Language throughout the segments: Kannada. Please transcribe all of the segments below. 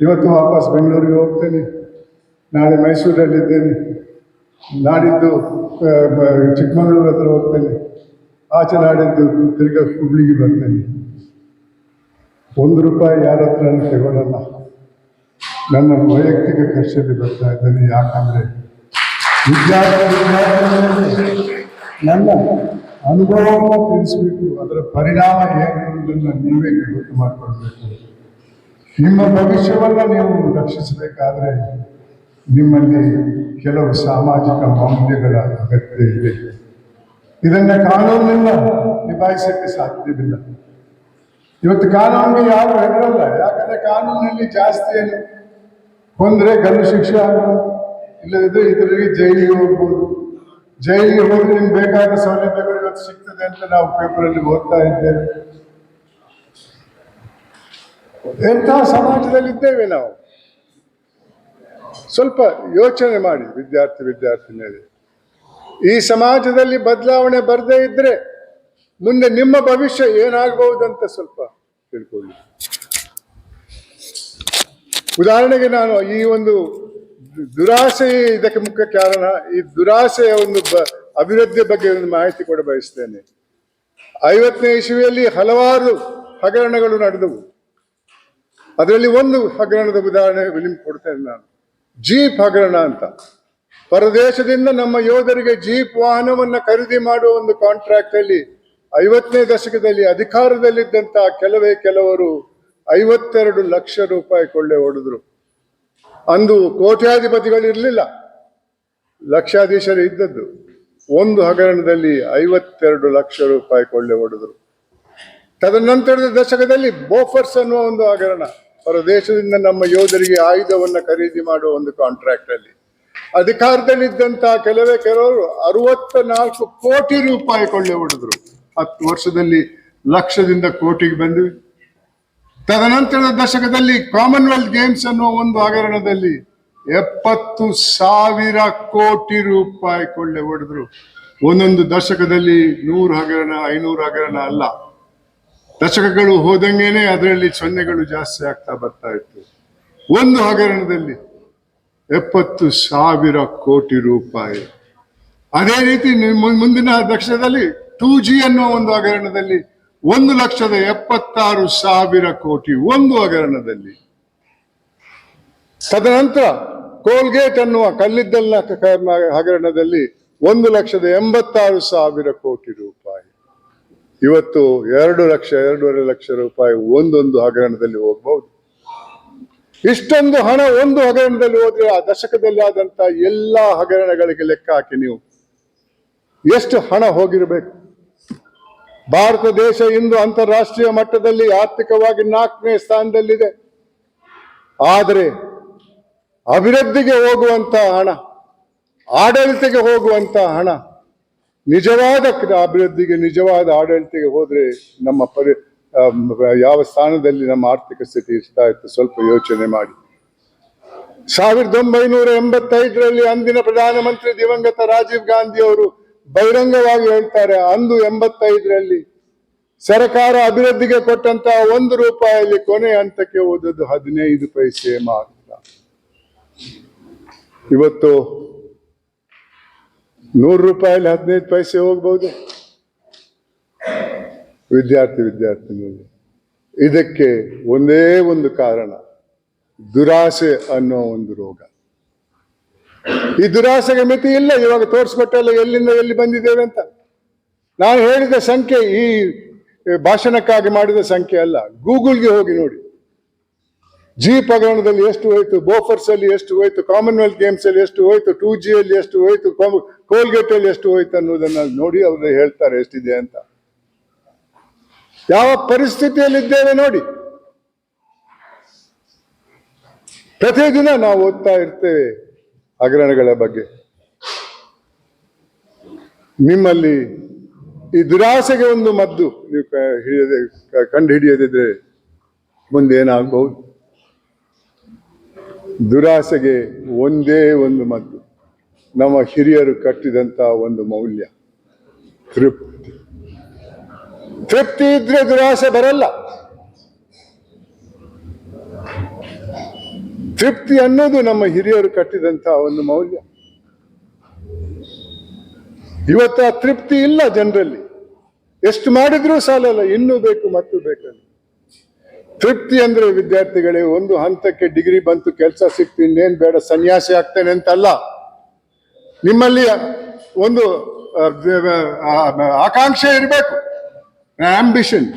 ಇವತ್ತು ವಾಪಸ್ ಬೆಂಗಳೂರಿಗೆ ಹೋಗ್ತೇನೆ. ನಾಳೆ ಮೈಸೂರಲ್ಲಿದ್ದೇನೆ. ನಾಡಿದ್ದು ಚಿಕ್ಕಮಗಳೂರು ಹತ್ರ ಹೋಗ್ತೇನೆ. ಆಚೆ ನಾಡಿದ್ದು ತಿರ್ಗಾ ಹುಬ್ಳಿಗೆ ಬರ್ತೇನೆ. ಒಂದು ರೂಪಾಯಿ ಯಾರ ಹತ್ರ ತಗೊಳ್ಳಲ್ಲ ನನ್ನ ವೈಯಕ್ತಿಕ ಖರ್ಚಲ್ಲಿ ಬರ್ತಾ ಇದ್ದೇನೆ. ಯಾಕಂದ್ರೆ ನನ್ನ ಅನುಭವವನ್ನು ತಿಳಿಸ್ಬೇಕು. ಅದರ ಪರಿಣಾಮ ಏನು ಅನ್ನೋದನ್ನ ನೀವೇ ಗೊತ್ತು ಮಾಡಿಕೊಳ್ಬೇಕು. ನಿಮ್ಮ ಭವಿಷ್ಯವನ್ನು ನೀವು ರಕ್ಷಿಸಬೇಕಾದ್ರೆ ನಿಮ್ಮಲ್ಲಿ ಕೆಲವು ಸಾಮಾಜಿಕ ಮೌಲ್ಯಗಳ ಅಗತ್ಯ ಇದೆ. ಇದನ್ನ ಕಾನೂನಿನಿಂದ ನಿಭಾಯಿಸಕ್ಕೆ ಸಾಧ್ಯವಿಲ್ಲ. ಇವತ್ತು ಕಾನೂನಿಗೆ ಯಾರು ಹೆದರಲ್ಲ, ಯಾಕಂದ್ರೆ ಕಾನೂನಿನಲ್ಲಿ ಜಾಸ್ತಿ ಏನು? ಕೊಂದರೆ ಗಲ್ಲು ಶಿಕ್ಷೆ ಆಗ್ಬೋದು ಇಲ್ಲದಿದ್ರೆ ಇದರಲ್ಲಿ ಜೈಲಿಗೆ ಹೋಗ್ಬೋದು. ಜೈಲಿಗೆ ಹೋದ್ರೆ ನಿಮ್ಗೆ ಬೇಕಾದ ಸೌಲಭ್ಯಗಳು ಇವತ್ತು ಸಿಗ್ತದೆ ಅಂತ ನಾವು ಪೇಪರಲ್ಲಿ ಓದ್ತಾ ಇದ್ದೇವೆ. ಎಂತಹ ಸಮಾಜದಲ್ಲಿದ್ದೇವೆ ನಾವು? ಸ್ವಲ್ಪ ಯೋಚನೆ ಮಾಡಿ, ವಿದ್ಯಾರ್ಥಿ, ವಿದ್ಯಾರ್ಥಿನಿಯರೇ. ಈ ಸಮಾಜದಲ್ಲಿ ಬದಲಾವಣೆ ಬರದೇ ಇದ್ರೆ ಮುಂದೆ ನಿಮ್ಮ ಭವಿಷ್ಯ ಏನಾಗಬಹುದಂತ ಸ್ವಲ್ಪ ತಿಳ್ಕೊಳ್ಳಿ. ಉದಾಹರಣೆಗೆ ನಾನು ಈ ಒಂದು ದುರಾಸೆ ಇದಕ್ಕೆ ಮುಖ್ಯ ಕಾರಣ, ಈ ದುರಾಸೆಯ ಒಂದು ಬ ಅಭಿವೃದ್ಧಿ ಬಗ್ಗೆ ಒಂದು ಮಾಹಿತಿ ಕೊಡ ಬಯಸ್ತೇನೆ ಐವತ್ತನೇ ಇಸುವಿಯಲ್ಲಿ ಹಲವಾರು ಹಗರಣಗಳು ನಡೆದವು. ಅದರಲ್ಲಿ ಒಂದು ಹಗರಣದ ಉದಾಹರಣೆ ನಿಮ್ಗೆ ಕೊಡ್ತೇನೆ ನಾನು. ಜೀಪ್ ಹಗರಣ ಅಂತ. ಪರದೇಶದಿಂದ ನಮ್ಮ ಯೋಧರಿಗೆ ಜೀಪ್ ವಾಹನವನ್ನ ಖರೀದಿ ಮಾಡುವ ಒಂದು ಕಾಂಟ್ರಾಕ್ಟ್ ಅಲ್ಲಿ ಐವತ್ತನೇ ದಶಕದಲ್ಲಿ ಅಧಿಕಾರದಲ್ಲಿದ್ದಂತ ಕೆಲವೇ ಕೆಲವರು ಐವತ್ತೆರಡು ಲಕ್ಷ ರೂಪಾಯಿ ಕೊಳ್ಳೆ ಹೊಡೆದ್ರು. ಅಂದು ಕೋಟ್ಯಾಧಿಪತಿಗಳಿರಲಿಲ್ಲ ಲಕ್ಷಾಧೀಶರು ಇದ್ದದ್ದು. ಒಂದು ಹಗರಣದಲ್ಲಿ ಐವತ್ತೆರಡು ಲಕ್ಷ ರೂಪಾಯಿ ಕೊಳ್ಳೆ ಹೊಡೆದ್ರು. ತದನಂತರದ ದಶಕದಲ್ಲಿ ಬೋಫರ್ಸ್ ಅನ್ನುವ ಒಂದು ಹಗರಣ. ಹೊರದೇಶದಿಂದ ನಮ್ಮ ಯೋಧರಿಗೆ ಆಯುಧವನ್ನು ಖರೀದಿ ಮಾಡುವ ಒಂದು ಕಾಂಟ್ರಾಕ್ಟ್ ಅಲ್ಲಿ. ಅಧಿಕಾರದಲ್ಲಿದ್ದಂತಹ ಕೆಲವೇ ಕೆಲವರು ಅರವತ್ತ ನಾಲ್ಕು ಕೋಟಿ ರೂಪಾಯಿ ಕೊಳ್ಳೆ ಹೊಡೆದ್ರು. ಹತ್ತು ವರ್ಷದಲ್ಲಿ ಲಕ್ಷದಿಂದ ಕೋಟಿಗೆ ಬಂದ್ವಿ. ತದನಂತರದ ದಶಕದಲ್ಲಿ ಕಾಮನ್ವೆಲ್ತ್ ಗೇಮ್ಸ್ ಅನ್ನುವ ಒಂದು ಹಗರಣದಲ್ಲಿ ಎಪ್ಪತ್ತು ಸಾವಿರ ಕೋಟಿ ರೂಪಾಯಿ ಕೊಳ್ಳೆ ಹೊಡೆದ್ರು. ಒಂದೊಂದು ದಶಕದಲ್ಲಿ ನೂರು ಹಗರಣ, ಐನೂರು ಹಗರಣ ಅಲ್ಲ. ದಶಕಗಳು ಹೋದಂಗೆನೆ ಅದರಲ್ಲಿ ಸೊನ್ನೆಗಳು ಜಾಸ್ತಿ ಆಗ್ತಾ ಬರ್ತಾ ಇತ್ತು. ಒಂದು ಹಗರಣದಲ್ಲಿ ಎಪ್ಪತ್ತು ಸಾವಿರ ಕೋಟಿ ರೂಪಾಯಿ. ಅದೇ ರೀತಿ ಮುಂದಿನ ದಕ್ಷದಲ್ಲಿ ಟೂ ಜಿ ಅನ್ನೋ ಒಂದು ಹಗರಣದಲ್ಲಿ ಒಂದು ಲಕ್ಷದ ಎಪ್ಪತ್ತಾರು ಸಾವಿರ ಕೋಟಿ ಒಂದು ಹಗರಣದಲ್ಲಿ. ತದನಂತರ ಕೋಲ್ಗೇಟ್ ಅನ್ನುವ ಕಲ್ಲಿದ್ದಲ್ಲ ಹಗರಣದಲ್ಲಿ ಒಂದು ಲಕ್ಷದ ಎಂಬತ್ತಾರು ಸಾವಿರ ಕೋಟಿ ರೂಪಾಯಿ. ಇವತ್ತು ಎರಡು ಲಕ್ಷ, ಎರಡೂವರೆ ಲಕ್ಷ ರೂಪಾಯಿ ಒಂದೊಂದು ಹಗರಣದಲ್ಲಿ ಹೋಗಬಹುದು ಇಷ್ಟೊಂದು ಹಣ ಒಂದು ಹಗರಣದಲ್ಲಿ ಹೋದ್ರೆ ಆ ದಶಕದಲ್ಲಿ ಆದಂತ ಎಲ್ಲಾ ಹಗರಣಗಳಿಗೆ ಲೆಕ್ಕ ಹಾಕಿ ನೀವು. ಎಷ್ಟು ಹಣ ಹೋಗಿರಬೇಕು? ಭಾರತ ದೇಶ ಇಂದು ಅಂತಾರಾಷ್ಟ್ರೀಯ ಮಟ್ಟದಲ್ಲಿ ಆರ್ಥಿಕವಾಗಿ ನಾಲ್ಕನೇ ಸ್ಥಾನದಲ್ಲಿದೆ. ಆದರೆ ಅಭಿವೃದ್ಧಿಗೆ ಹೋಗುವಂತ ಹಣ, ಆಡಳಿತಕ್ಕೆ ಹೋಗುವಂತ ಹಣ ನಿಜವಾದ ಅಭಿವೃದ್ಧಿಗೆ, ನಿಜವಾದ ಆಡಳಿತಕ್ಕೆ ಹೋದರೆ ನಮ್ಮ ಪರಿ ಯಾವ ಸ್ಥಾನದಲ್ಲಿ ನಮ್ಮ ಆರ್ಥಿಕ ಸ್ಥಿತಿ ಇರ್ತಾ ಇತ್ತು ಸ್ವಲ್ಪ ಯೋಚನೆ ಮಾಡಿ. ಸಾವಿರದ ಒಂಬೈನೂರ ಎಂಬತ್ತೈದರಲ್ಲಿ ಅಂದಿನ ಪ್ರಧಾನಮಂತ್ರಿ ದಿವಂಗತ ರಾಜೀವ್ ಗಾಂಧಿ ಅವರು ಬಹಿರಂಗವಾಗಿ ಹೇಳ್ತಾರೆ, ಅಂದು ಎಂಬತ್ತೈದರಲ್ಲಿ ಸರ್ಕಾರ ಅಭಿವೃದ್ಧಿಗೆ ಕೊಟ್ಟಂತ ಒಂದು ರೂಪಾಯಲ್ಲಿ ಕೊನೆ ಹಂತಕ್ಕೆ ಹೋದದ್ದು ಹದಿನೈದು ಪೈಸೆ ಮಾತ್ರ. ಇವತ್ತು ನೂರು ರೂಪಾಯಲ್ಲಿ ಹದಿನೈದು ಪೈಸೆ ಹೋಗ್ಬೋದು. ವಿದ್ಯಾರ್ಥಿ ವಿದ್ಯಾರ್ಥಿನಿಗಳು ಇದಕ್ಕೆ ಒಂದೇ ಒಂದು ಕಾರಣ, ದುರಾಸೆ ಅನ್ನೋ ಒಂದು ರೋಗ. ಈ ದುರಾಸೆಗೆ ಮಿತಿ ಇಲ್ಲ, ಇವಾಗ ತೋರಿಸ್ಕೊಟ್ಟಲ್ಲ ಎಲ್ಲಿಂದ ಎಲ್ಲಿ ಬಂದಿದ್ದೇವೆ ಅಂತ. ನಾನು ಹೇಳಿದ ಸಂಖ್ಯೆ ಈ ಭಾಷಣಕ್ಕಾಗಿ ಮಾಡಿದ ಸಂಖ್ಯೆ ಅಲ್ಲ, ಗೂಗಲ್ಗೆ ಹೋಗಿ ನೋಡಿ. ಜಿ ಪಗರಣದಲ್ಲಿ ಎಷ್ಟು ಹೋಯ್ತು ಬೋಫರ್ಸ್ ಅಲ್ಲಿ ಎಷ್ಟು ಹೋಯ್ತು, ಕಾಮನ್ವೆಲ್ತ್ ಗೇಮ್ಸ್ ಅಲ್ಲಿ ಎಷ್ಟು ಹೋಯ್ತು, ಟೂ ಜಿ ಅಲ್ಲಿ ಎಷ್ಟು ಹೋಯ್ತು ಕೋಲ್ಗೇಟ್ ಅಲ್ಲಿ ಎಷ್ಟು ಹೋಯ್ತು ಅನ್ನೋದನ್ನ ನೋಡಿ ಅವರು ಹೇಳ್ತಾರೆ ಎಷ್ಟಿದೆ ಅಂತ. ಯಾವ ಪರಿಸ್ಥಿತಿಯಲ್ಲಿದ್ದೇವೆ ನೋಡಿ. ಪ್ರತಿದಿನ ನಾವು ಓದ್ತಾ ಇರ್ತೇವೆ ಹಗರಣಗಳ ಬಗ್ಗೆ. ನಿಮ್ಮಲ್ಲಿ ಈ ದುರಾಸೆಗೆ ಒಂದು ಮದ್ದು ನೀವು ಹಿಡಿಯದೆ ಕಂಡು ಹಿಡಿಯದಿದ್ರೆ ಮುಂದೆ ಏನಾಗಬಹುದು? ದುರಾಸೆಗೆ ಒಂದೇ ಒಂದು ಮದ್ದು. ನಮ್ಮ ಹಿರಿಯರು ಕಟ್ಟಿದಂತ ಒಂದು ಮೌಲ್ಯ, ತೃಪ್ತಿ. ತೃಪ್ತಿ ಇದ್ರೆ ದುರಾಸೆ ಬರಲ್ಲ. ತೃಪ್ತಿ ಅನ್ನೋದು ನಮ್ಮ ಹಿರಿಯರು ಕಟ್ಟಿದಂತ ಒಂದು ಮೌಲ್ಯ. ಇವತ್ತು ಆ ತೃಪ್ತಿ ಇಲ್ಲ ಜನರಲ್ಲಿ. ಎಷ್ಟು ಮಾಡಿದ್ರೂ ಸಾಲಲ್ಲ, ಇನ್ನೂ ಬೇಕು, ಮತ್ತು ಬೇಕಲ್ಲ. ತೃಪ್ತಿ ಅಂದ್ರೆ ವಿದ್ಯಾರ್ಥಿಗಳೇ, ಒಂದು ಹಂತಕ್ಕೆ ಡಿಗ್ರಿ ಬಂತು, ಕೆಲಸ ಸಿಕ್ತು, ಇನ್ನೇನ್ ಬೇಡ, ಸನ್ಯಾಸಿ ಆಗ್ತೇನೆ ಅಂತಲ್ಲ. ನಿಮ್ಮಲ್ಲಿ ಒಂದು ಆ, ಆ, ಆಕಾಂಕ್ಷೆ ಇರಬೇಕು ambition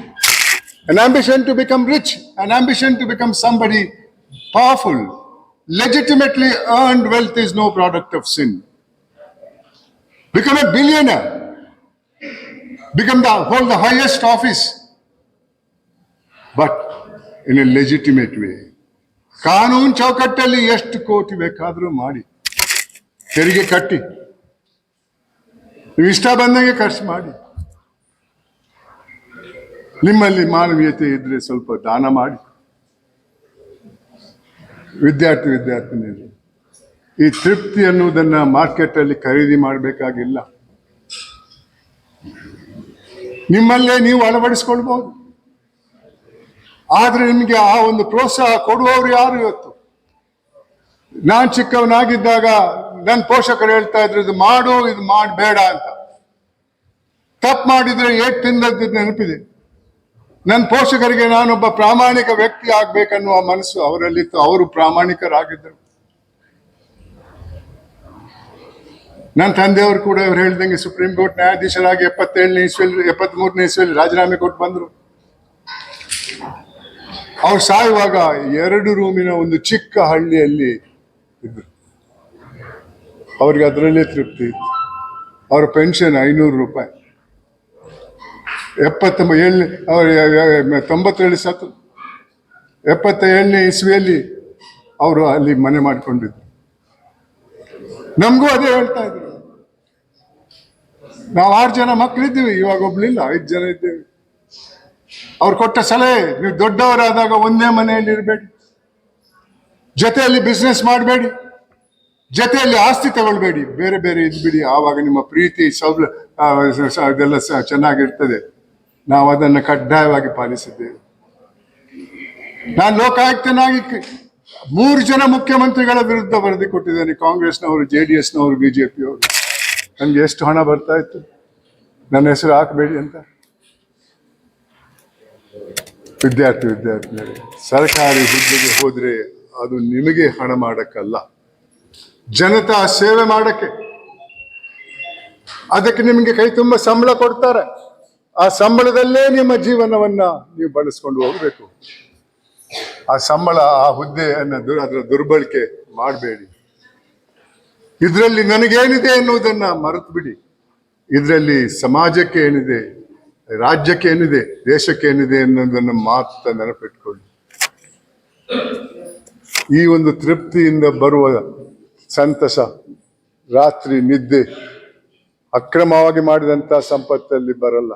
an ambition to become rich, an ambition to become somebody powerful. Legitimately earned wealth is no product of sin. Become a billionaire. Become the hold the highest office. But in a legitimate way. ಕಾನೂನು ಚೌಕಟ್ಟಲ್ಲಿ ಎಷ್ಟು ಕೋಟಿ ಬೇಕಾದರೂ ಮಾಡಿ ತೆರಿಗೆ ಕಟ್ಟಿ. ನೀವು ಇಷ್ಟ ಬಂದಂಗೆ ಖರ್ಚು ಮಾಡಿ. ನಿಮ್ಮಲ್ಲಿ ಮಾನವೀಯತೆ ಇದ್ರೆ ಸ್ವಲ್ಪ ದಾನ ಮಾಡಿ. ವಿದ್ಯಾರ್ಥಿ, ವಿದ್ಯಾರ್ಥಿನಿಯರು, ಈ ತೃಪ್ತಿ ಅನ್ನುವುದನ್ನು ಮಾರ್ಕೆಟ್ ಅಲ್ಲಿ ಖರೀದಿ ಮಾಡಬೇಕಾಗಿಲ್ಲ. ನಿಮ್ಮಲ್ಲೇ ನೀವು ಅಳವಡಿಸ್ಕೊಳ್ಬಹುದು ಆದರೆ ನಿಮಗೆ ಆ ಒಂದು ಪ್ರೋತ್ಸಾಹ ಕೊಡುವವರು ಯಾರು ಇವತ್ತು? ನಾನು ಚಿಕ್ಕವನಾಗಿದ್ದಾಗ ನನ್ನ ಪೋಷಕರು ಹೇಳ್ತಾ ಇದ್ರು, ಇದು ಮಾಡು, ಇದು ಮಾಡಬೇಡ ಅಂತ. ತಪ್ಪು ಮಾಡಿದ್ರೆ ಏಟ್ ತಿಂದದ್ದು ನೆನಪಿದೆ. ನನ್ನ ಪೋಷಕರಿಗೆ ನಾನೊಬ್ಬ ಪ್ರಾಮಾಣಿಕ ವ್ಯಕ್ತಿ ಆಗ್ಬೇಕನ್ನುವ ಮನಸ್ಸು ಅವರಲ್ಲಿತ್ತು. ಅವರು ಪ್ರಾಮಾಣಿಕರಾಗಿದ್ದರು. ನನ್ನ ತಂದೆಯವರು ಕೂಡ ಇವ್ರು ಹೇಳ್ದಂಗೆ ಸುಪ್ರೀಂ ಕೋರ್ಟ್ ನ್ಯಾಯಾಧೀಶರಾಗಿ ಎಪ್ಪತ್ತೇಳನೇ ಇಸ್ವಿಯಲ್ಲಿ ಎಪ್ಪತ್ತ್ ಮೂರನೇ ಇಸ್ವಿಯಲ್ಲಿ ರಾಜೀನಾಮೆ ಕೊಟ್ಟು ಬಂದರು. ಅವ್ರು ಸಾಯುವಾಗ ಎರಡು ರೂಮಿನ ಒಂದು ಚಿಕ್ಕ ಹಳ್ಳಿಯಲ್ಲಿ ಇದ್ರು. ಅವ್ರಿಗೆ ಅದರಲ್ಲೇ ತೃಪ್ತಿ ಇತ್ತು. ಅವ್ರ ಪೆನ್ಷನ್ ಐನೂರು ರೂಪಾಯಿ. ಎಪ್ಪತ್ತ ಏಳನೇ, ಅವ್ರ ತೊಂಬತ್ತೇಳು ಸತ್ತು ಎಪ್ಪತ್ತ ಏಳನೇ ಇಸ್ವಿಯಲ್ಲಿ ಅವರು ಅಲ್ಲಿ ಮನೆ ಮಾಡಿಕೊಂಡಿದ್ರು. ನಮಗೂ ಅದೇ ಹೇಳ್ತಾ ಇದ್ರು. ನಾವು ಆರು ಜನ ಮಕ್ಕಳಿದ್ದೀವಿ ಇವಾಗ ಒಬ್ಳಿಲ್ಲ, ಐದು ಜನ ಇದ್ದೇವೆ. ಅವ್ರು ಕೊಟ್ಟ ಸಲಹೆ, ನೀವು ದೊಡ್ಡವರಾದಾಗ ಒಂದೇ ಮನೆಯಲ್ಲಿ ಇರಬೇಡಿ ಜೊತೆಯಲ್ಲಿ ಬಿಸ್ನೆಸ್ ಮಾಡಬೇಡಿ. ಜೊತೆಯಲ್ಲಿ ಆಸ್ತಿ ತಗೊಳ್ಬೇಡಿ. ಬೇರೆ ಬೇರೆ ಇದ್ಬಿಡಿ ಆವಾಗ ನಿಮ್ಮ ಪ್ರೀತಿ, ಸೌಲ ಇದೆಲ್ಲ ಚೆನ್ನಾಗಿರ್ತದೆ. ನಾವು ಅದನ್ನು ಕಡ್ಡಾಯವಾಗಿ ಪಾಲಿಸಿದ್ದೇವೆ. ನಾನು ಲೋಕಾಯುಕ್ತನಾಗಿ ಮೂರು ಜನ ಮುಖ್ಯಮಂತ್ರಿಗಳ ವಿರುದ್ಧ ವರದಿ ಕೊಟ್ಟಿದ್ದೇನೆ. ಕಾಂಗ್ರೆಸ್ನವರು, ಜೆ ಡಿ ಎಸ್ನವರು ಬಿಜೆಪಿಯವರು ನನಗೆ ಎಷ್ಟು ಹಣ ಬರ್ತಾ ಇತ್ತು? ನನ್ನ ಹೆಸರು ಹಾಕಬೇಡಿ ಅಂತ. ವಿದ್ಯಾರ್ಥಿ ವಿದ್ಯಾರ್ಥಿನಿಯರೇ ಸರ್ಕಾರಿ ಹುದ್ದೆಗೆ ಹೋದರೆ ಅದು ನಿಮಗೆ ಹಣ ಮಾಡಕ್ಕಲ್ಲ. ಜನತಾ ಸೇವೆ ಮಾಡಕ್ಕೆ. ಅದಕ್ಕೆ ನಿಮಗೆ ಕೈ ತುಂಬ ಸಂಬಳ ಕೊಡ್ತಾರೆ. ಆ ಸಂಬಳದಲ್ಲೇ ನಿಮ್ಮ ಜೀವನವನ್ನ ನೀವು ಬಳಸ್ಕೊಂಡು ಹೋಗಬೇಕು. ಆ ಸಂಬಳ, ಆ ಹುದ್ದೆಯನ್ನು ಅದರ ದುರ್ಬಳಕೆ ಮಾಡಬೇಡಿ. ಇದರಲ್ಲಿ ನನಗೇನಿದೆ ಎನ್ನುವುದನ್ನ ಮರೆತು ಬಿಡಿ ಇದರಲ್ಲಿ ಸಮಾಜಕ್ಕೆ ಏನಿದೆ, ರಾಜ್ಯಕ್ಕೆ ಏನಿದೆ, ದೇಶಕ್ಕೆ ಏನಿದೆ ಅನ್ನೋದನ್ನು ಮಾತ್ರ ನೆನಪಿಟ್ಕೊಳ್ಳಿ. ಈ ಒಂದು ತೃಪ್ತಿಯಿಂದ ಬರುವ ಸಂತಸ, ರಾತ್ರಿ ನಿದ್ದೆ, ಅಕ್ರಮವಾಗಿ ಮಾಡಿದಂತ ಸಂಪತ್ತಲ್ಲಿ ಬರಲ್ಲ.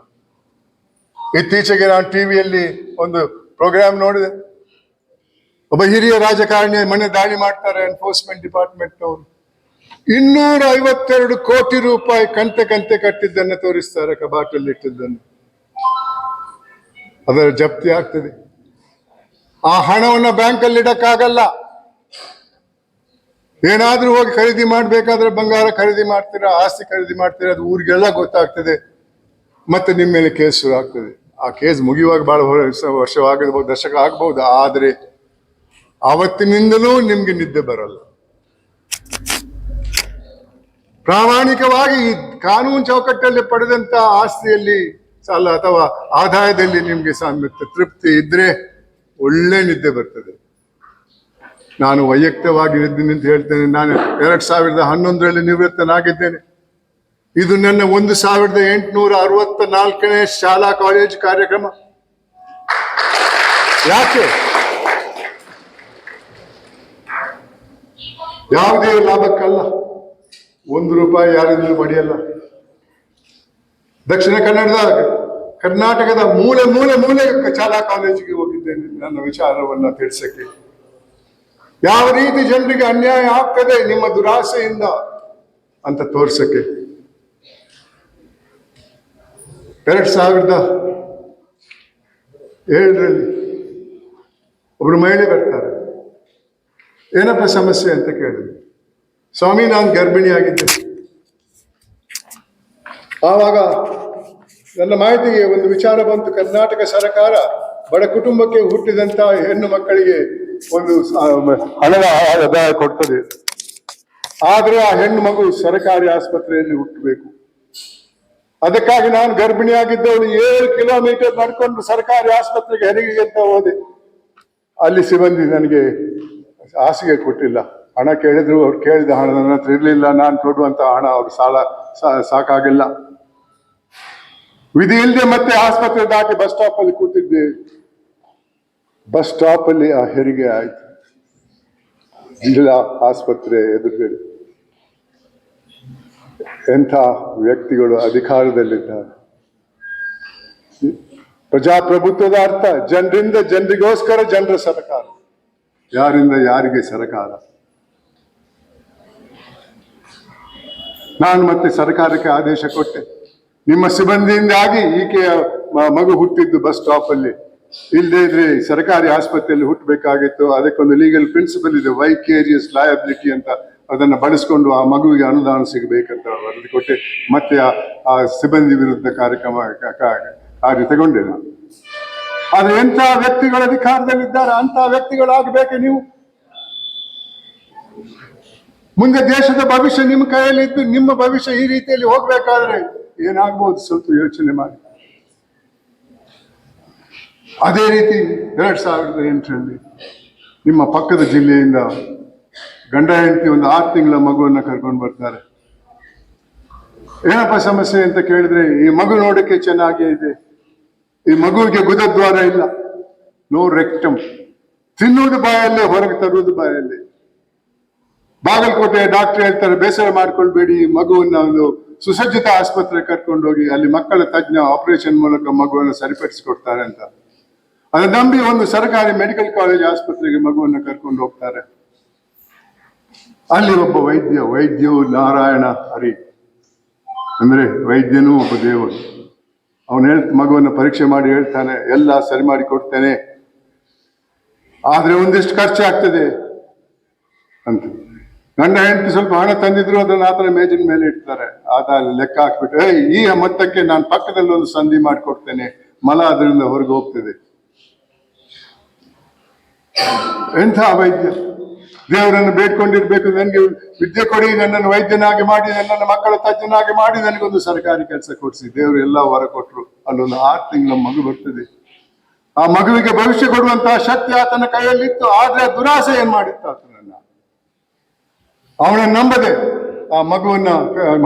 ಇತ್ತೀಚೆಗೆ ನಾನು ಟಿವಿಯಲ್ಲಿ ಒಂದು ಪ್ರೋಗ್ರಾಮ್ ನೋಡಿದೆ. ಒಬ್ಬ ಹಿರಿಯ ರಾಜಕಾರಣಿ ಮನೆ ದಾಳಿ ಮಾಡ್ತಾರೆ ಎನ್ಫೋರ್ಸ್ಮೆಂಟ್ ಡಿಪಾರ್ಟ್ಮೆಂಟ್ ಅವರು ಇನ್ನೂರ ಐವತ್ತೆರಡು ಕೋಟಿ ರೂಪಾಯಿ ಕಂತೆ ಕಂತೆ ಕಟ್ಟಿದ್ದನ್ನು ತೋರಿಸ್ತಾರೆ, ಕಬಾಟಲ್ಲಿ ಇಟ್ಟಿದ್ದನ್ನು. ಅದರ ಜಪ್ತಿ ಆಗ್ತದೆ. ಆ ಹಣವನ್ನು ಬ್ಯಾಂಕಲ್ಲಿ ಇಡಕ್ಕಾಗಲ್ಲ. ಏನಾದ್ರೂ ಹೋಗಿ ಖರೀದಿ ಮಾಡಬೇಕಾದ್ರೆ ಬಂಗಾರ ಖರೀದಿ ಮಾಡ್ತೀರಾ, ಆಸ್ತಿ ಖರೀದಿ ಮಾಡ್ತೀರಾ, ಅದು ಊರಿಗೆಲ್ಲ ಗೊತ್ತಾಗ್ತದೆ. ಮತ್ತೆ ನಿಮ್ಮ ಮೇಲೆ ಕೇಸ್ ಶುರು ಆಗ್ತದೆ. ಆ ಕೇಸ್ ಮುಗಿಯುವಾಗ ವರ್ಷ ವರ್ಷವಾಗಬಹುದು ದಶಕ ಆಗಬಹುದು ಆದ್ರೆ ಆವತ್ತಿನಿಂದಲೂ ನಿಮಗೆ ನಿದ್ದೆ ಬರಲ್ಲ. ಪ್ರಾಮಾಣಿಕವಾಗಿ ಕಾನೂನು ಚೌಕಟ್ಟಲ್ಲಿ ಪಡೆದಂತ ಆಸ್ತಿಯಲ್ಲಿ ಸಾಲ ಅಥವಾ ಆದಾಯದಲ್ಲಿ ನಿಮಗೆ ಸಾಮ್ಯತೆ, ತೃಪ್ತಿ ಇದ್ರೆ ಒಳ್ಳೆ ನಿದ್ದೆ ಬರ್ತದೆ. ನಾನು ವೈಯಕ್ತಿಕವಾಗಿ ಇದ್ದೀನಿ ಅಂತ ಹೇಳ್ತೇನೆ. ನಾನು ಎರಡು ಸಾವಿರದ ಹನ್ನೊಂದರಲ್ಲಿ ನಿವೃತ್ತನಾಗಿದ್ದೇನೆ. ಇದು ನನ್ನ ಒಂದು ಸಾವಿರದ ಎಂಟುನೂರ ಅರವತ್ತ ನಾಲ್ಕನೇ ಶಾಲಾ ಕಾಲೇಜು ಕಾರ್ಯಕ್ರಮ. ಯಾಕೆ? ಯಾವುದೇ ಲಾಭಕ್ಕಲ್ಲ. ಒಂದು ರೂಪಾಯಿ ಯಾರಿಂದಲೂ ಪಡೆಯಲ್ಲ. ದಕ್ಷಿಣ ಕನ್ನಡದ ಕರ್ನಾಟಕದ ಮೂಲೆ ಮೂಲೆ ಮೂಲೆ ಶಾಲಾ ಕಾಲೇಜಿಗೆ ಹೋಗಿದ್ದೇನೆ. ನನ್ನ ವಿಚಾರವನ್ನ ತಿಳಿಸಕ್ಕೆ. ಯಾವ ರೀತಿ ಜನರಿಗೆ ಅನ್ಯಾಯ ಆಗ್ತದೆ ನಿಮ್ಮ ದುರಾಸೆಯಿಂದ ಅಂತ ತೋರ್ಸಕ್ಕೆ. ಎರಡ್ ಸಾವಿರದ ಏಳರಲ್ಲಿ ಒಬ್ರು ಮಹಿಳೆ ಬರ್ತಾರೆ. ಏನಪ್ಪ ಸಮಸ್ಯೆ ಅಂತ ಕೇಳಿದ್ರು. ಸ್ವಾಮಿ, ನಾನು ಗರ್ಭಿಣಿಯಾಗಿದ್ದೆ ಆವಾಗ ನನ್ನ ಮಾಹಿತಿಗೆ ಒಂದು ವಿಚಾರ ಬಂತು. ಕರ್ನಾಟಕ ಸರ್ಕಾರ ಬಡ ಕುಟುಂಬಕ್ಕೆ ಹುಟ್ಟಿದಂತ ಹೆಣ್ಣು ಮಕ್ಕಳಿಗೆ ಒಂದು ಹಣದ ಆದಾಯ ಕೊಡ್ತದೆ. ಆದ್ರೆ ಆ ಹೆಣ್ಣು ಮಗು ಸರ್ಕಾರಿ ಆಸ್ಪತ್ರೆಯಲ್ಲಿ ಹುಟ್ಟಬೇಕು. ಅದಕ್ಕಾಗಿ ನಾನು ಗರ್ಭಿಣಿಯಾಗಿದ್ದವಳು ಏಳು ಕಿಲೋಮೀಟರ್ ನಡ್ಕೊಂಡು ಸರ್ಕಾರಿ ಆಸ್ಪತ್ರೆಗೆ ಹೆರಿಗೆ ಅಂತ ಹೋದೆ. ಅಲ್ಲಿ ಸಿಬ್ಬಂದಿ ನನಗೆ ಹಾಸಿಗೆ ಕೊಟ್ಟಿಲ್ಲ. ಹಣ ಕೇಳಿದ್ರು, ಅವ್ರು ಕೇಳಿದ ಹಣ ನನ್ನ ಹತ್ರ ಇರಲಿಲ್ಲ. ನಾನು ಕೊಡುವಂತ ಹಣ ಅವ್ರು ಸಾಲ ಸಾಕಾಗಿಲ್ಲ. ವಿಧಿ ಇಲ್ಲದೆ ಮತ್ತೆ ಆಸ್ಪತ್ರೆ ದಾಟಿ ಬಸ್ ಸ್ಟಾಪ್ ಅಲ್ಲಿ ಕೂತಿದ್ದೆ. ಬಸ್ ಸ್ಟಾಪಲ್ಲಿ ಆ ಹೆರಿಗೆ ಆಯ್ತು. ಜಿಲ್ಲಾ ಆಸ್ಪತ್ರೆ ಎದುರುಗಡೆ. ಎಂಥ ವ್ಯಕ್ತಿಗಳು ಅಧಿಕಾರದಲ್ಲಿದ್ದಾರೆ. ಪ್ರಜಾಪ್ರಭುತ್ವದ ಅರ್ಥ, ಜನರಿಂದ ಜನರಿಗೋಸ್ಕರ ಜನರ ಸರ್ಕಾರ. ಯಾರಿಂದ ಯಾರಿಗೆ ಸರ್ಕಾರ? ನಾನು ಮತ್ತೆ ಸರ್ಕಾರಕ್ಕೆ ಆದೇಶ ಕೊಟ್ಟೆ. ನಿಮ್ಮ ಸಿಬ್ಬಂದಿಯಿಂದಾಗಿ ಈಕೆಯ ಮಗು ಹುಟ್ಟಿದ್ದು ಬಸ್ ಸ್ಟಾಪ್ ಅಲ್ಲಿ ಇಲ್ಲದೆ ಇದ್ರೆ ಸರ್ಕಾರಿ ಆಸ್ಪತ್ರೆಯಲ್ಲಿ ಹುಟ್ಟಬೇಕಾಗಿತ್ತು. ಅದಕ್ಕೊಂದು ಲೀಗಲ್ ಪ್ರಿನ್ಸಿಪಲ್ ಇದೆ ವೈಕೇರಿಯಸ್ ಲಯಬಿಲಿಟಿ ಅಂತ. ಅದನ್ನ ಬಳಸ್ಕೊಂಡು ಆ ಮಗುವಿಗೆ ಅನುದಾನ ಸಿಗಬೇಕಂತ ವರದಿ ಕೊಟ್ಟೆ. ಮತ್ತೆ ಆ- ಸಿಬ್ಬಂದಿ ವಿರುದ್ಧ ಕಾರ್ಯಕ್ರಮ ಕಾರ್ಯ ತಗೊಂಡೆ ನಾನು. ಆದ್ರೆ ಎಂಥ ವ್ಯಕ್ತಿಗಳ ಅಧಿಕಾರದಲ್ಲಿದ್ದಾರೆ? ಅಂತ ವ್ಯಕ್ತಿಗಳಾಗಬೇಕು ನೀವು. ಮುಂದೆ ದೇಶದ ಭವಿಷ್ಯ ನಿಮ್ಮ ಕೈಯಲ್ಲಿ ಇದ್ದು ನಿಮ್ಮ ಭವಿಷ್ಯ ಈ ರೀತಿಯಲ್ಲಿ ಹೋಗ್ಬೇಕಾದ್ರೆ ಏನಾಗ್ಬೋದು ಸ್ವಲ್ಪ ಯೋಚನೆ ಮಾಡಿ. ಅದೇ ರೀತಿ ಎರಡು ಸಾವಿರದ ಎಂಟರಲ್ಲಿ ನಿಮ್ಮ ಪಕ್ಕದ ಜಿಲ್ಲೆಯಿಂದ ಗಂಡ ಹೆಂಡತಿ ಒಂದು ಆರು ತಿಂಗಳ ಮಗುವನ್ನು ಕರ್ಕೊಂಡು ಬರ್ತಾರೆ. ಏನಪ್ಪ ಸಮಸ್ಯೆ ಅಂತ ಕೇಳಿದ್ರೆ, ಈ ಮಗು ನೋಡಕ್ಕೆ ಚೆನ್ನಾಗೇ ಇದೆ. ಈ ಮಗುವಿಗೆ ಗುದದ್ವಾರ ಇಲ್ಲ. ನೋ ರೆಕ್ಟಮ್ ತಿನ್ನುವುದು ಬಾಯಲ್ಲೇ, ಹೊರಗೆ ತರುವುದು ಬಾಯಲ್ಲೇ. ಬಾಗಲಕೋಟೆ ಡಾಕ್ಟರ್ ಹೇಳ್ತಾರೆ, ಬೇಸರ ಮಾಡ್ಕೊಳ್ಬೇಡಿ ಮಗುವನ್ನ ಒಂದು ಸುಸಜ್ಜಿತ ಆಸ್ಪತ್ರೆ ಕರ್ಕೊಂಡೋಗಿ ಅಲ್ಲಿ ಮಕ್ಕಳ ತಜ್ಞ ಆಪರೇಷನ್ ಮೂಲಕ ಮಗುವನ್ನು ಸರಿಪಡಿಸಿಕೊಡ್ತಾರೆ ಅಂತ. ಅದನ್ನ ನಂಬಿ ಒಂದು ಸರ್ಕಾರಿ ಮೆಡಿಕಲ್ ಕಾಲೇಜ್ ಆಸ್ಪತ್ರೆಗೆ ಮಗುವನ್ನು ಕರ್ಕೊಂಡು ಹೋಗ್ತಾರೆ. ಅಲ್ಲಿ ಒಬ್ಬ ವೈದ್ಯ ವೈದ್ಯವು ನಾರಾಯಣ ಹರಿ. ಅಂದ್ರೆ ವೈದ್ಯನೂ ಒಬ್ಬ ದೇವರು. ಅವನು ಹೇಳ್ ಮಗುವನ್ನು ಪರೀಕ್ಷೆ ಮಾಡಿ ಹೇಳ್ತಾನೆ, ಎಲ್ಲ ಸರಿ ಮಾಡಿ ಕೊಡ್ತೇನೆ. ಆದ್ರೆ ಒಂದಿಷ್ಟು ಖರ್ಚು ಆಗ್ತದೆ ಅಂತ. ಗಂಡ ಹೆಂಡತಿ ಸ್ವಲ್ಪ ಹಣ ತಂದಿದ್ರು, ಅದನ್ನ ಆತರ ಮೇಜಿನ ಮೇಲೆ ಇಡ್ತಾರೆ. ಆತ ಲೆಕ್ಕ ಹಾಕ್ಬಿಟ್ಟು ಈ ಮೊತ್ತಕ್ಕೆ ನಾನು ಪಕ್ಕದಲ್ಲಿ ಒಂದು ಸಂಧಿ ಮಾಡಿಕೊಡ್ತೇನೆ. ಮಲ ಅದರಿಂದ ಹೊರಗೆ ಹೋಗ್ತದೆ. ಎಂಥ ವೈದ್ಯ? ದೇವರನ್ನು ಬೇಡ್ಕೊಂಡಿರ್ಬೇಕು, ನನಗೆ ವಿದ್ಯೆ ಕೊಡಿ, ನನ್ನನ್ನು ವೈದ್ಯನಾಗಿ ಮಾಡಿ, ನನ್ನನ್ನು ಮಕ್ಕಳ ತಜ್ಞನಾಗಿ ಮಾಡಿ, ನನಗೊಂದು ಸರ್ಕಾರಿ ಕೆಲಸ ಕೊಡಿಸಿ. ದೇವರು ಎಲ್ಲ ವರ ಕೊಟ್ಟರು ಅಲ್ಲೊಂದು ಆರು ತಿಂಗಳ ಮಗು ಬರ್ತದೆ. ಆ ಮಗುವಿಗೆ ಭವಿಷ್ಯ ಕೊಡುವಂತಹ ಶಕ್ತಿ ಆತನ ಕೈಯಲ್ಲಿತ್ತು. ಆದ್ರೆ ದುರಾಸೆ ಏನ್ ಮಾಡಿತ್ತು ಆತನನ್ನ? ಅವನನ್ನು ನಂಬದೆ ಆ ಮಗುವನ್ನ,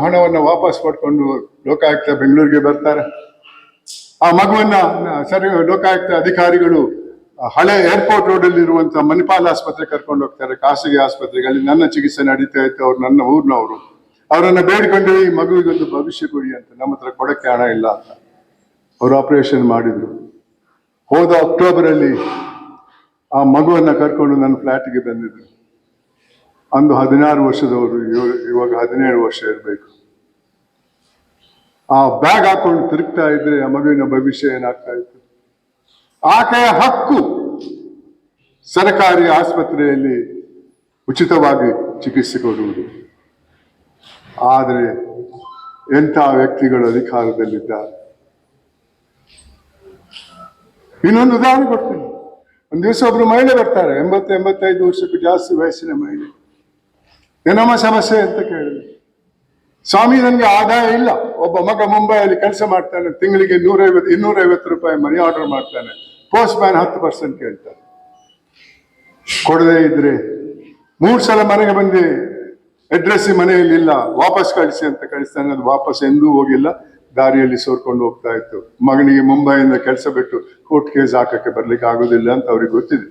ಹಣವನ್ನ ವಾಪಸ್ ಪಡ್ಕೊಂಡು ಲೋಕಾಯುಕ್ತ ಬೆಂಗಳೂರಿಗೆ ಬರ್ತಾರೆ. ಆ ಮಗುವನ್ನ ಸರಿ, ಲೋಕಾಯುಕ್ತ ಅಧಿಕಾರಿಗಳು ಹಳೆ ಏರ್ಪೋರ್ಟ್ ರೋಡ್ ಅಲ್ಲಿ ಇರುವಂತ ಮಣಿಪಾಲ್ ಆಸ್ಪತ್ರೆ ಕರ್ಕೊಂಡು ಹೋಗ್ತಾರೆ. ಖಾಸಗಿ ಆಸ್ಪತ್ರೆಗೆ ಅಲ್ಲಿ ನನ್ನ ಚಿಕಿತ್ಸೆ ನಡೀತಾ ಇತ್ತು. ಅವ್ರು ನನ್ನ ಊರಿನವರು. ಅವರನ್ನ ಬೇಡ್ಕೊಂಡು ಈ ಮಗುವಿಗೆ ಒಂದು ಭವಿಷ್ಯ ಕೊಡಿ ಅಂತ ನಮ್ಮ ಹತ್ರ ಕೊಡಕ್ಕೆ ಹಣ ಇಲ್ಲ ಅಂತ ಅವರು ಆಪರೇಷನ್ ಮಾಡಿದ್ರು. ಹೋದ ಅಕ್ಟೋಬರ್ ಅಲ್ಲಿ ಆ ಮಗುವನ್ನ ಕರ್ಕೊಂಡು ನನ್ನ ಫ್ಲಾಟ್ಗೆ ಬಂದಿದ್ರು. ಅಂದು ಹದಿನಾರು ವರ್ಷದವರು, ಇವ- ಇವಾಗ ಹದಿನೇಳು ವರ್ಷ ಇರಬೇಕು. ಆ ಬ್ಯಾಗ್ ಹಾಕೊಂಡು ತಿರುಗ್ತಾ ಇದ್ರೆ ಆ ಮಗುವಿನ ಭವಿಷ್ಯ ಏನಾಗ್ತಾ ಇತ್ತು? ಆಕೆಯ ಹಕ್ಕು ಸರ್ಕಾರಿ ಆಸ್ಪತ್ರೆಯಲ್ಲಿ ಉಚಿತವಾಗಿ ಚಿಕಿತ್ಸೆ ಕೊಡುವುದು. ಆದರೆ ಎಂಥ ವ್ಯಕ್ತಿಗಳು ಅಧಿಕಾರದಲ್ಲಿದ್ದಾರೆ ಇನ್ನೊಂದು ಉದಾಹರಣೆ ಕೊಡ್ತೀನಿ. ಒಂದು ದಿವಸ ಒಬ್ರು ಮಹಿಳೆ ಬರ್ತಾರೆ, ಎಂಬತ್ತು, ಎಂಬತ್ತೈದು ವರ್ಷಕ್ಕೂ ಜಾಸ್ತಿ ವಯಸ್ಸಿನ ಮಹಿಳೆ. ಏನಮ್ಮ ಸಮಸ್ಯೆ ಅಂತ ಕೇಳಿದೆ. ಸ್ವಾಮಿ, ನನಗೆ ಆದಾಯ ಇಲ್ಲ. ಒಬ್ಬ ಮಗ ಮುಂಬೈಯಲ್ಲಿ ಕೆಲಸ ಮಾಡ್ತಾನೆ, ತಿಂಗಳಿಗೆ ನೂರೈವತ್ತು, ಇನ್ನೂರೈವತ್ತು ರೂಪಾಯಿ ಮನಿ ಆರ್ಡರ್ ಮಾಡ್ತಾನೆ. ಪೋಸ್ಟ್ ಮ್ಯಾನ್ ಹತ್ತು ಪರ್ಸೆಂಟ್ ಕೇಳ್ತಾರೆ. ಕೊಡದೇ ಇದ್ರೆ ಮೂರು ಸಲ ಮನೆಗೆ ಬಂದು ಅಡ್ರೆಸ್ ಮನೆಯಲ್ಲಿ ಇಲ್ಲ, ವಾಪಸ್ ಕಳಿಸಿ ಅಂತ ಕಳಿಸ್ತಾನೆ ಅದು ವಾಪಸ್ ಎಂದೂ ಹೋಗಿಲ್ಲ, ದಾರಿಯಲ್ಲಿ ಸೋರ್ಕೊಂಡು ಹೋಗ್ತಾ ಇತ್ತು. ಮಗನಿಗೆ ಮುಂಬೈಯಿಂದ ಕೆಲಸ ಬಿಟ್ಟು ಕೋರ್ಟ್ ಕೇಸ್ ಹಾಕಕ್ಕೆ ಬರ್ಲಿಕ್ಕೆ ಆಗೋದಿಲ್ಲ ಅಂತ ಅವ್ರಿಗೆ ಗೊತ್ತಿದೆ.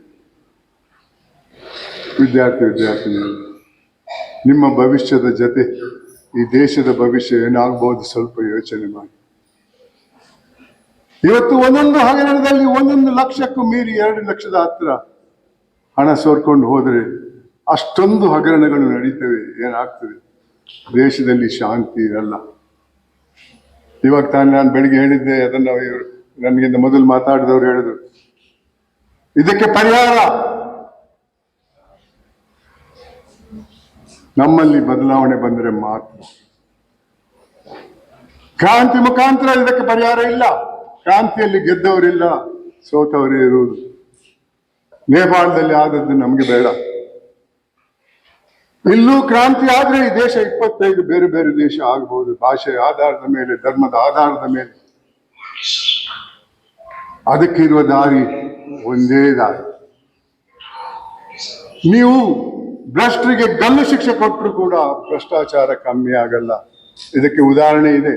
ವಿದ್ಯಾರ್ಥಿ ವಿದ್ಯಾರ್ಥಿನಿ ನಿಮ್ಮ ಭವಿಷ್ಯದ ಜೊತೆ ಈ ದೇಶದ ಭವಿಷ್ಯ ಏನಾಗ್ಬೋದು ಸ್ವಲ್ಪ ಯೋಚನೆ ಮಾಡಿ. ಇವತ್ತು ಒಂದೊಂದು ಹಗರಣದಲ್ಲಿ ಒಂದೊಂದು ಲಕ್ಷಕ್ಕೂ ಮೀರಿ ಎರಡು ಲಕ್ಷದ ಹತ್ರ ಹಣ ಸೋರ್ಕೊಂಡು ಹೋದರೆ ಅಷ್ಟೊಂದು ಹಗರಣಗಳು ನಡೀತವೆ ಏನಾಗ್ತದೆ ದೇಶದಲ್ಲಿ ಶಾಂತಿ ಇರಲ್ಲ. ಇವಾಗ ತಾನು ನಾನು ಬೆಳಿಗ್ಗೆ ಹೇಳಿದ್ದೆ, ಅದನ್ನು ಇವರು ನನಗಿಂತ ಮೊದಲು ಮಾತಾಡಿದವರು ಹೇಳಿದ್ರು. ಇದಕ್ಕೆ ಪರಿಹಾರ? ನಮ್ಮಲ್ಲಿ ಬದಲಾವಣೆ ಬಂದರೆ ಮಾತ್ರ. ಕ್ರಾಂತಿ ಮುಖಾಂತರ ಇದಕ್ಕೆ ಪರಿಹಾರ ಇಲ್ಲ. ಕ್ರಾಂತಿಯಲ್ಲಿ ಗೆದ್ದವರಿಲ್ಲ, ಸೋತವರೇ ಇರುವುದು. ನೇಪಾಳದಲ್ಲಿ ಆದದ್ದು ನಮಗೆ ಬೇಡ. ಇಲ್ಲೂ ಕ್ರಾಂತಿ ಆದ್ರೆ ಈ ದೇಶ ಇಪ್ಪತ್ತೈದು ಬೇರೆ ಬೇರೆ ದೇಶ ಆಗಬಹುದು ಭಾಷೆ ಆಧಾರದ ಮೇಲೆ, ಧರ್ಮದ ಆಧಾರದ ಮೇಲೆ. ಅದಕ್ಕಿರುವ ದಾರಿ ಒಂದೇ ದಾರಿ. ನೀವು ಭ್ರಷ್ಟರಿಗೆ ಗಲ್ಲು ಶಿಕ್ಷೆ ಕೊಟ್ಟರು ಕೂಡ ಭ್ರಷ್ಟಾಚಾರ ಕಮ್ಮಿ ಆಗಲ್ಲ. ಇದಕ್ಕೆ ಉದಾಹರಣೆ ಇದೆ.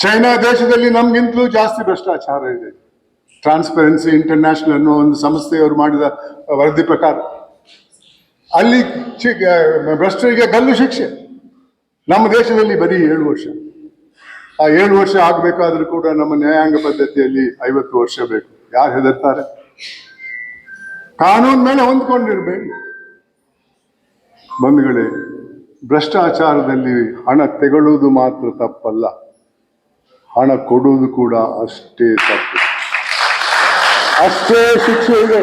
ಚೈನಾ ದೇಶದಲ್ಲಿ ನಮ್ಗಿಂತಲೂ ಜಾಸ್ತಿ ಭ್ರಷ್ಟಾಚಾರ ಇದೆ. ಟ್ರಾನ್ಸ್ಪರೆನ್ಸಿ ಇಂಟರ್ನ್ಯಾಷನಲ್ ಅನ್ನೋ ಒಂದು ಸಂಸ್ಥೆಯವರು ಮಾಡಿದ ವರದಿ ಪ್ರಕಾರ. ಅಲ್ಲಿ ಭ್ರಷ್ಟರಿಗೆ ಗಲ್ಲು ಶಿಕ್ಷೆ. ನಮ್ಮ ದೇಶದಲ್ಲಿ ಬರೀ ಏಳು ವರ್ಷ. ಆ ಏಳು ವರ್ಷ ಆಗಬೇಕಾದ್ರೂ ಕೂಡ ನಮ್ಮ ನ್ಯಾಯಾಂಗ ಪದ್ಧತಿಯಲ್ಲಿ ಐವತ್ತು ವರ್ಷ ಬೇಕು. ಯಾರು ಹೆದರ್ತಾರೆ? ಕಾನೂನು ಮೇಲೆ ಹೊಂದ್ಕೊಂಡಿರ್ಬೇಕು ಬಂಧುಗಳೇ ಭ್ರಷ್ಟಾಚಾರದಲ್ಲಿ ಹಣ ತೆಗೊಳ್ಳುವುದು ಮಾತ್ರ ತಪ್ಪಲ್ಲ. ಹಣ ಕೊಡುವುದು ಕೂಡ ಅಷ್ಟೇ ತಪ್ಪು. ಅಷ್ಟೇ ಶಿಕ್ಷೆ ಇದೆ.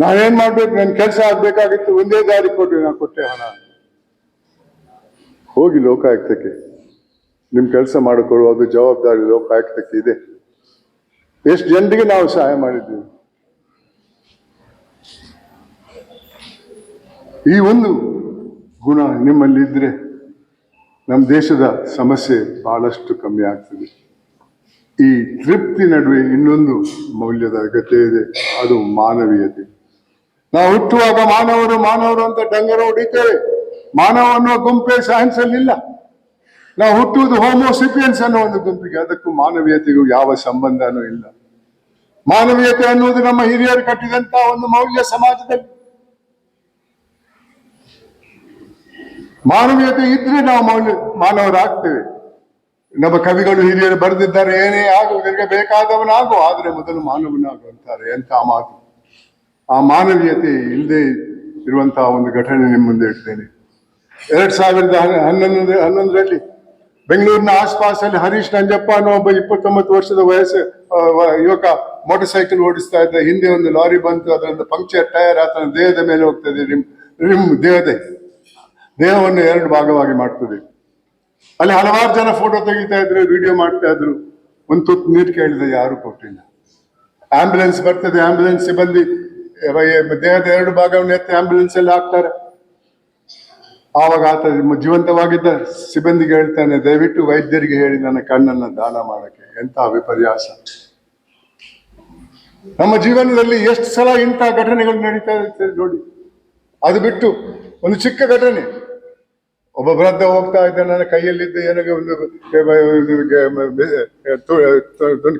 ನಾನೇನ್ ಮಾಡ್ಬೇಕು? ನನ್ನ ಕೆಲಸ ಆಗ್ಬೇಕಾಗಿತ್ತು. ಒಂದೇ ದಾರಿ ಕೊಟ್ಟು ನಾನು ಕೊಟ್ಟೆ ಹಣ. ಹೋಗಿ ಲೋಕಾಯುಕ್ತಕ್ಕೆ. ನಿಮ್ ಕೆಲಸ ಮಾಡಿಕೊಳ್ಳುವುದು ಜವಾಬ್ದಾರಿ ಲೋಕಾಯುಕ್ತಕ್ಕೆ ಇದೆ. ಎಷ್ಟು ಜನರಿಗೆ ನಾವು ಸಹಾಯ ಮಾಡಿದ್ದೀವಿ ಈ ಒಂದು ಗುಣ ನಿಮ್ಮಲ್ಲಿ ಇದ್ರೆ ನಮ್ಮ ದೇಶದ ಸಮಸ್ಯೆ ಬಹಳಷ್ಟು ಕಮ್ಮಿ ಆಗ್ತದೆ. ಈ ತೃಪ್ತಿ ನಡುವೆ ಇನ್ನೊಂದು ಮೌಲ್ಯದ ಅಗತ್ಯ ಇದೆ, ಅದು ಮಾನವೀಯತೆ. ನಾವು ಹುಟ್ಟುವಾಗ ಮಾನವರು ಮಾನವರು ಅಂತ ಡಂಗರ ಹೊಡಿತೇವೆ. ಮಾನವ ಅನ್ನೋ ಗುಂಪೇ ಸೈನ್ಸ್ ಅಲ್ಲಿ ಇಲ್ಲ. ನಾವು ಹುಟ್ಟುವುದು ಹೋಮೋಸಿಪಿಯನ್ಸ್ ಅನ್ನೋ ಒಂದು ಗುಂಪಿಗೆ, ಅದಕ್ಕೂ ಮಾನವೀಯತೆಗೂ ಯಾವ ಸಂಬಂಧನೂ ಇಲ್ಲ. ಮಾನವೀಯತೆ ಅನ್ನುವುದು ನಮ್ಮ ಹಿರಿಯರು ಕಟ್ಟಿದಂತಹ ಒಂದು ಮೌಲ್ಯ ಸಮಾಜದಲ್ಲಿ. ಮಾನವೀಯತೆ ಇದ್ರೆ ನಾವು ಮೌಲ್ಯ, ಮಾನವರಾಗ್ತೇವೆ. ನಮ್ಮ ಕವಿಗಳು ಹಿರಿಯರು ಬರೆದಿದ್ದಾರೆ, ಏನೇ ಆಗು ನಿನಗೆ ಬೇಕಾದವನಾಗು, ಆದ್ರೆ ಮೊದಲು ಮಾನವನಾಗು ಅಂತಾರೆ, ಎಂತ ಮಾತು. ಆ ಮಾನವೀಯತೆ ಇಲ್ಲದೆ ಇರುವಂತಹ ಒಂದು ಘಟನೆ ನಿಮ್ಮ ಮುಂದೆ ಇಡ್ತೇನೆ. ಎರಡ್ ಸಾವಿರದ ಹನ್ನ- ಹನ್ನೊಂದು, ಹನ್ನೊಂದರಲ್ಲಿ ಬೆಂಗಳೂರಿನ ಆಸ್ಪಾಸಲ್ಲಿ ಹರೀಶ್ ನಂಜಪ್ಪ ಅನ್ನೋ ಒಬ್ಬ ಇಪ್ಪತ್ತೊಂಬತ್ತು ವರ್ಷದ ವಯಸ್ಸು ಯುವಕ ಮೋಟರ್ ಸೈಕಲ್ ಓಡಿಸ್ತಾ ಇದ್ದ, ಹಿಂದೆ ಒಂದು ಲಾರಿ ಬಂತು ಅದರಿಂದ ಪಂಕ್ಚರ್ ಟೈರ್ ಆತನ ದೇಹದ ಮೇಲೆ ಹೋಗ್ತದೆ ರಿಮ್ ರಿಮ್ ದೇಹದ ದೇಹವನ್ನು ಎರಡು ಭಾಗವಾಗಿ ಮಾಡ್ತದೆ. ಅಲ್ಲಿ ಹಲವಾರು ಜನ ಫೋಟೋ ತೆಗಿತಾ ಇದ್ರು ವಿಡಿಯೋ ಮಾಡ್ತಾ ಇದ್ರು. ಒಂದು ತುತ್ತು ನೀರು ಕೇಳಿದ, ಯಾರು ಕೊಟ್ಟಿಲ್ಲ? ಆಂಬ್ಯುಲೆನ್ಸ್ ಬರ್ತದೆ ಆಂಬ್ಯುಲೆನ್ಸ್ ಸಿಬ್ಬಂದಿ ದೇಹದ ಎರಡು ಭಾಗವನ್ನು ಎತ್ತಿ ಆಂಬ್ಯುಲೆನ್ಸ್ ಅಲ್ಲಿ ಹಾಕ್ತಾರೆ. ಆವಾಗ ಆತ ಜೀವಂತವಾಗಿದ್ದ ಸಿಬ್ಬಂದಿಗೆ ಹೇಳ್ತಾನೆ, ದಯವಿಟ್ಟು ವೈದ್ಯರಿಗೆ ಹೇಳಿ, ನನ್ನ ಕಣ್ಣನ್ನು ದಾನ ಮಾಡಕ್ಕೆ. ಎಂತ ವಿಪರ್ಯಾಸ ನಮ್ಮ ಜೀವನದಲ್ಲಿ ಎಷ್ಟು ಸಲ ಇಂಥ ಘಟನೆಗಳು ನಡೀತಾ ಇರ್ತದೆ ನೋಡಿ. ಅದು ಬಿಟ್ಟು ಒಂದು ಚಿಕ್ಕ ಘಟನೆ. ಒಬ್ಬ ವೃದ್ಧ ಹೋಗ್ತಾ ಇದ್ದ ನನ್ನ ಕೈಯಲ್ಲಿದ್ದ ಏನಾಗ ಒಂದು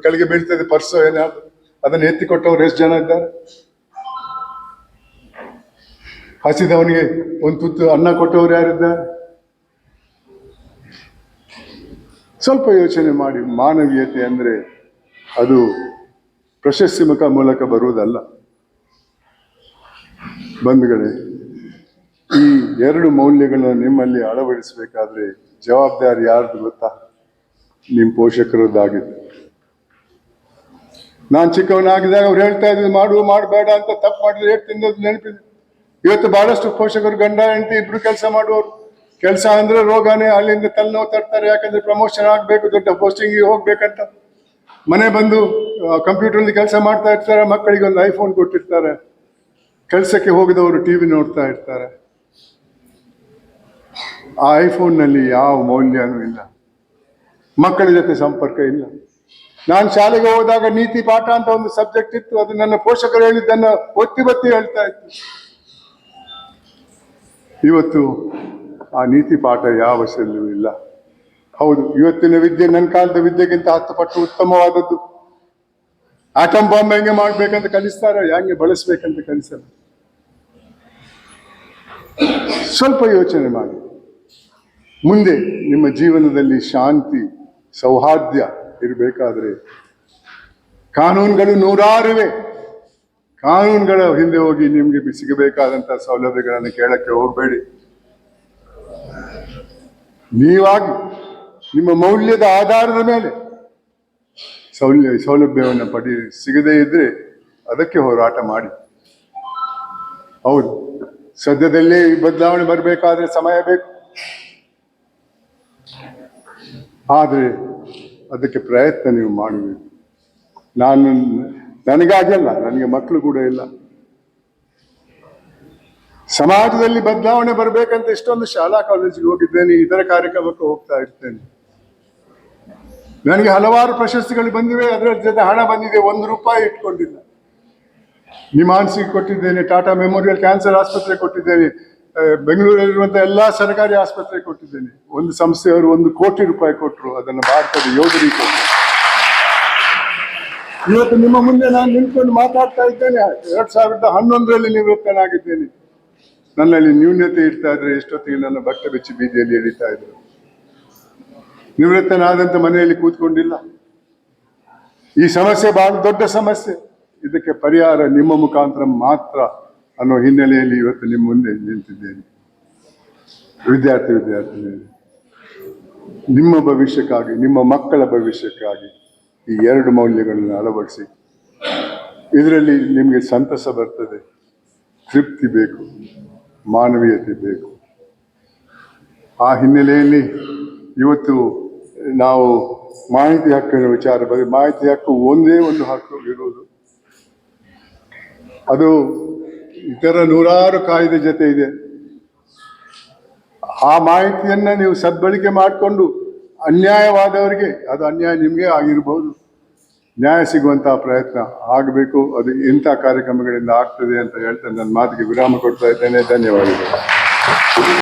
ಕೆಳಗೆ ಬೀಳ್ತದೆ, ಪರ್ಸು ಏನಾದ್ರು ಅದನ್ನು ಎತ್ತಿಕೊಟ್ಟವ್ರು ಎಷ್ಟು ಜನ ಇದ್ದಾರೆ? ಹಸಿದವನಿಗೆ ಒಂದು ತುತ್ತು ಅನ್ನ ಕೊಟ್ಟವ್ರು ಯಾರಿದ್ದಾರೆ? ಸ್ವಲ್ಪ ಯೋಚನೆ ಮಾಡಿ, ಮಾನವೀಯತೆ ಅಂದ್ರೆ ಅದು ಪ್ರಶಸ್ತಿ ಮುಖ ಮೂಲಕ ಬರುವುದಲ್ಲ. ಬಂಧುಗಳೇ ಈ ಎರಡು ಮೌಲ್ಯಗಳನ್ನು ನಿಮ್ಮಲ್ಲಿ ಅಳವಡಿಸಬೇಕಾದ್ರೆ ಜವಾಬ್ದಾರಿ ಯಾರ್ದು ಗೊತ್ತಾ? ನಿಮ್ಮ ಪೋಷಕರದ್ದಾಗಿದೆ ನಾನು ಚಿಕ್ಕವನಾಗಿದ್ದಾಗ ಅವ್ರು ಹೇಳ್ತಾ ಇದ್ದೀನಿ ಮಾಡು, ಮಾಡಬೇಡ ಅಂತ ತಪ್ಪು ಮಾಡಿದ್ರೆ ಹೇಗೆ ತಿನ್ನೋದು ನೆನಪಿದೆ? ಇವತ್ತು ಬಹಳಷ್ಟು ಪೋಷಕರು ಗಂಡ, ಹೆಂಡತಿ ಇಬ್ರು ಕೆಲಸ ಮಾಡುವವರು. ಕೆಲಸ ಅಂದ್ರೆ ರೋಗನೇ, ಅಲ್ಲಿಂದ ತಲೆನೋವು ತರ್ತಾರೆ, ಯಾಕಂದ್ರೆ ಪ್ರಮೋಷನ್ ಆಗಬೇಕು, ದೊಡ್ಡ ಪೋಸ್ಟಿಂಗ್ ಹೋಗ್ಬೇಕಂತ. ಮನೆ ಬಂದು ಕಂಪ್ಯೂಟರ್ ಕೆಲಸ ಮಾಡ್ತಾ ಇರ್ತಾರೆ ಮಕ್ಕಳಿಗೆ ಒಂದು ಐಫೋನ್ ಕೊಟ್ಟಿರ್ತಾರೆ. ಕೆಲಸಕ್ಕೆ ಹೋಗಿದವರು ಟಿವಿ ನೋಡ್ತಾ ಇರ್ತಾರೆ. ಐಫೋನ್ನಲ್ಲಿ ಯಾವ ಮೌಲ್ಯನೂ ಇಲ್ಲ. ಮಕ್ಕಳ ಜೊತೆ ಸಂಪರ್ಕ ಇಲ್ಲ. ನಾನು ಶಾಲೆಗೆ ಹೋದಾಗ ನೀತಿ ಪಾಠ ಅಂತ ಒಂದು ಸಬ್ಜೆಕ್ಟ್ ಇತ್ತು. ಅದು ನನ್ನ ಪೋಷಕರು ಹೇಳಿದ್ದನ್ನು ಒತ್ತಿ ಬತ್ತಿ ಹೇಳ್ತಾ ಇತ್ತು. ಇವತ್ತು ಆ ನೀತಿ ಪಾಠ ಯಾವ ಶೈಲಿಯೂ ಇಲ್ಲ. ಹೌದು, ಇವತ್ತಿನ ವಿದ್ಯೆ ನನ್ನ ಕಾಲದ ವಿದ್ಯೆಗಿಂತ ಹತ್ತು ಪಟ್ಟು ಉತ್ತಮವಾದದ್ದು. ಆಟಂ ಬಾಂಬ್ ಹೆಂಗೆ ಮಾಡ್ಬೇಕಂತ ಕಲಿಸ್ತಾರ, ಹೆಂಗೆ ಬಳಸ್ಬೇಕಂತ ಕಲಿಸಲ್ಲ. ಸ್ವಲ್ಪ ಯೋಚನೆ ಮಾಡಿ. ಮುಂದೆ ನಿಮ್ಮ ಜೀವನದಲ್ಲಿ ಶಾಂತಿ, ಸೌಹಾರ್ದ್ಯ ಇರಬೇಕಾದ್ರೆ ಕಾನೂನುಗಳು ನೂರಾರಿವೆ. ಕಾನೂನುಗಳ ಹಿಂದೆ ಹೋಗಿ ನಿಮಗೆ ಸಿಗಬೇಕಾದಂತಹ ಸೌಲಭ್ಯಗಳನ್ನು ಕೇಳಕ್ಕೆ ಹೋಗಬೇಡಿ. ನೀವಾಗಿ ನಿಮ್ಮ ಮೌಲ್ಯದ ಆಧಾರದ ಮೇಲೆ ಸೌಲ್ಯ, ಸೌಲಭ್ಯವನ್ನು ಪಡಿ, ಸಿಗದೇ ಇದ್ರೆ ಅದಕ್ಕೆ ಹೋರಾಟ ಮಾಡಿ. ಹೌದು. ಸದ್ಯದಲ್ಲೇ ಈ ಬದಲಾವಣೆ ಬರಬೇಕಾದ್ರೆ ಸಮಯ ಬೇಕು. ಆದರೆ ಅದಕ್ಕೆ ಪ್ರಯತ್ನ ನೀವು ಮಾಡಬೇಕು ನಾನು ನನಗಾಗಲ್ಲ ನನಗೆ ಮಕ್ಕಳು ಕೂಡ ಇಲ್ಲ. ಸಮಾಜದಲ್ಲಿ ಬದಲಾವಣೆ ಬರಬೇಕಂತ ಎಷ್ಟೊಂದು ಶಾಲಾ ಕಾಲೇಜಿಗೆ ಹೋಗಿದ್ದೇನೆ, ಇತರ ಕಾರ್ಯಕ್ರಮಕ್ಕೆ ಹೋಗ್ತಾ ಇರ್ತೇನೆ. ನನಗೆ ಹಲವಾರು ಪ್ರಶಸ್ತಿಗಳು ಬಂದಿವೆ, ಅದರ ಜೊತೆ ಹಣ ಬಂದಿದೆ, ಒಂದು ರೂಪಾಯಿ ಇಟ್ಕೊಂಡಿಲ್ಲ. ನಿಮಾನ್ಸಿಗೆ ಕೊಟ್ಟಿದ್ದೇನೆ, ಟಾಟಾ ಮೆಮೋರಿಯಲ್ ಕ್ಯಾನ್ಸರ್ ಆಸ್ಪತ್ರೆ ಕೊಟ್ಟಿದ್ದೇನೆ. ಆ, ಬೆಂಗಳೂರಲ್ಲಿರುವಂತಹ ಎಲ್ಲಾ ಸರ್ಕಾರಿ ಆಸ್ಪತ್ರೆ ಕೊಟ್ಟಿದ್ದೇನೆ. ಒಂದು ಸಂಸ್ಥೆಯವರು ಒಂದು ಕೋಟಿ ರೂಪಾಯಿ ಕೊಟ್ಟರು ಅದನ್ನು ಭಾರತದ ಯೋಧರಿಗೆ ಕೊಟ್ಟರು ಇವತ್ತು ನಿಮ್ಮ ಮುಂದೆ ನಾನು ನಿಂತ್ಕೊಂಡು ಮಾತಾಡ್ತಾ ಇದ್ದೇನೆ. ಎರಡ್ ಸಾವಿರದ ಹನ್ನೊಂದರಲ್ಲಿ ನಿವೃತ್ತನಾಗಿದ್ದೇನೆ. ನನ್ನಲ್ಲಿ ನ್ಯೂನ್ಯತೆ ಇರ್ತಾ ಇದ್ರೆ ಎಷ್ಟೊತ್ತಿಗೆ ನನ್ನ ಬಟ್ಟೆ ಬೆಚ್ಚಿ ಬೀದಿಯಲ್ಲಿ ಎಳಿತಾ ಇದ್ರು. ನಿವೃತ್ತನಾದಂತ ಮನೆಯಲ್ಲಿ ಕೂತ್ಕೊಂಡಿಲ್ಲ. ಈ ಸಮಸ್ಯೆ ಬಹಳ ದೊಡ್ಡ ಸಮಸ್ಯೆ. ಇದಕ್ಕೆ ಪರಿಹಾರ ನಿಮ್ಮ ಮುಖಾಂತರ ಮಾತ್ರ. ಅನ್ನೋ ಹಿನ್ನೆಲೆಯಲ್ಲಿ ಇವತ್ತು ನಿಮ್ಮ ಮುಂದೆ ನಿಂತಿದ್ದೇನೆ. ವಿದ್ಯಾರ್ಥಿ, ವಿದ್ಯಾರ್ಥಿನಿ, ನಿಮ್ಮ ಭವಿಷ್ಯಕ್ಕಾಗಿ, ನಿಮ್ಮ ಮಕ್ಕಳ ಭವಿಷ್ಯಕ್ಕಾಗಿ ಈ ಎರಡು ಮೌಲ್ಯಗಳನ್ನು ಅಳವಡಿಸಿ. ಇದರಲ್ಲಿ ನಿಮಗೆ ಸಂತಸ ಬರ್ತದೆ. ತೃಪ್ತಿ ಬೇಕು. ಮಾನವೀಯತೆ ಬೇಕು. ಆ ಹಿನ್ನೆಲೆಯಲ್ಲಿ ಇವತ್ತು ನಾವು ಮಾಹಿತಿ ಹಕ್ಕಿನ ವಿಚಾರ ಬಗ್ಗೆ, ಮಾಹಿತಿ ಹಕ್ಕು ಒಂದೇ ಒಂದು ಹಕ್ಕು ಇರುವುದು. ಅದು ಇತರ ನೂರಾರು ಕಾಯ್ದೆ ಜೊತೆ ಇದೆ. ಆ ಮಾಹಿತಿಯನ್ನು ನೀವು ಸದ್ಬಳಕೆ ಮಾಡಿಕೊಂಡು ಅನ್ಯಾಯವಾದವರಿಗೆ ಅದು ಅನ್ಯಾಯ ನಿಮಗೆ ಆಗಿರಬಹುದು ನ್ಯಾಯ ಸಿಗುವಂತಹ ಪ್ರಯತ್ನ ಆಗಬೇಕು. ಅದು ಇಂಥ ಕಾರ್ಯಕ್ರಮಗಳಿಂದ ಆಗ್ತದೆ ಅಂತ ಹೇಳ್ತಾ ನನ್ನ ಮಾತಿಗೆ ವಿರಾಮ ಕೊಡ್ತಾ ಇದ್ದೇನೆ. ಧನ್ಯವಾದಗಳು.